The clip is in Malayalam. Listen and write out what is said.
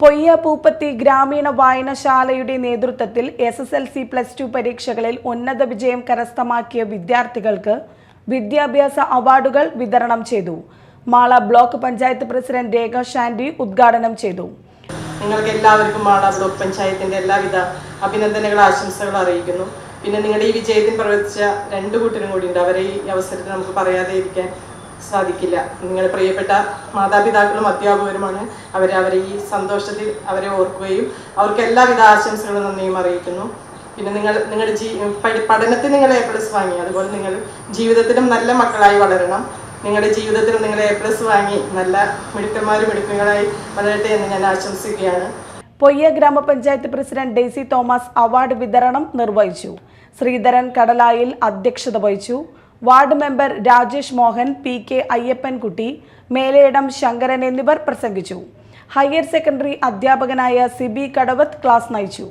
പൊയ്യ പൂപ്പത്തി ഗ്രാമീണ വായനശാലയുടെ നേതൃത്വത്തിൽ S S L C plus two പരീക്ഷകളിൽ ഉന്നത വിജയം കരസ്ഥമാക്കിയ വിദ്യാർത്ഥികൾക്ക് വിദ്യാഭ്യാസ അവാർഡുകൾ വിതരണം ചെയ്തു. മാള ബ്ലോക്ക് പഞ്ചായത്ത് പ്രസിഡന്റ് രേഖ ഷാൻഡി ഉദ്ഘാടനം ചെയ്തു. നിങ്ങൾക്ക് എല്ലാവർക്കും മാള ബ്ലോക്ക് പഞ്ചായത്തിന്റെ എല്ലാവിധ അഭിനന്ദനങ്ങൾ ആശംസകൾ അറിയിക്കുന്നു. പിന്നെ നിങ്ങളുടെ ഈ വിജയത്തിൽ പ്രവർത്തിച്ച രണ്ടു കൂട്ടരും കൂടി ഉണ്ട്. അവരെ ഈ അവസരത്തിൽ നമുക്ക് പറയാതെ ഇരിക്കാൻ സാധിക്കില്ല. നിങ്ങളുടെ പ്രിയപ്പെട്ട മാതാപിതാക്കളും അധ്യാപകരുമാണ് അവരെ അവരെ ഈ സന്തോഷത്തിൽ അവരെ ഓർക്കുകയും അവർക്ക് എല്ലാവിധ ആശംസകളും നന്ദിയും അറിയിക്കുന്നു. പിന്നെ നിങ്ങൾ നിങ്ങളുടെ ജീ പഠി- പഠനത്തിൽ നിങ്ങൾ എ പ്ലസ് വാങ്ങി. അതുപോലെ നിങ്ങൾ ജീവിതത്തിലും നല്ല മക്കളായി വളരണം. നിങ്ങളുടെ ജീവിതത്തിൽ നിങ്ങൾ എ പ്ലസ് വാങ്ങി. നല്ല മിടുക്കന്മാരും മിടുക്കുകളായി വളരട്ടെ എന്ന് ഞാൻ ആശംസിക്കുകയാണ്. പൊയ്യ ഗ്രാമപഞ്ചായത്ത് പ്രസിഡന്റ് ഡെയ്സി തോമസ് അവാർഡ് വിതരണം നിർവഹിച്ചു. ശ്രീധരൻ കടലായിൽ അധ്യക്ഷത വഹിച്ചു. Ward member Rajesh Mohan P K Ayyappankutty Melayidam Sankaran എന്നിവർ പ്രസംഗിച്ചു. ഹയർ സെക്കൻഡറി അധ്യാപകനായ സിബി കടവത്ത് ക്ലാസ് നയിച്ചു.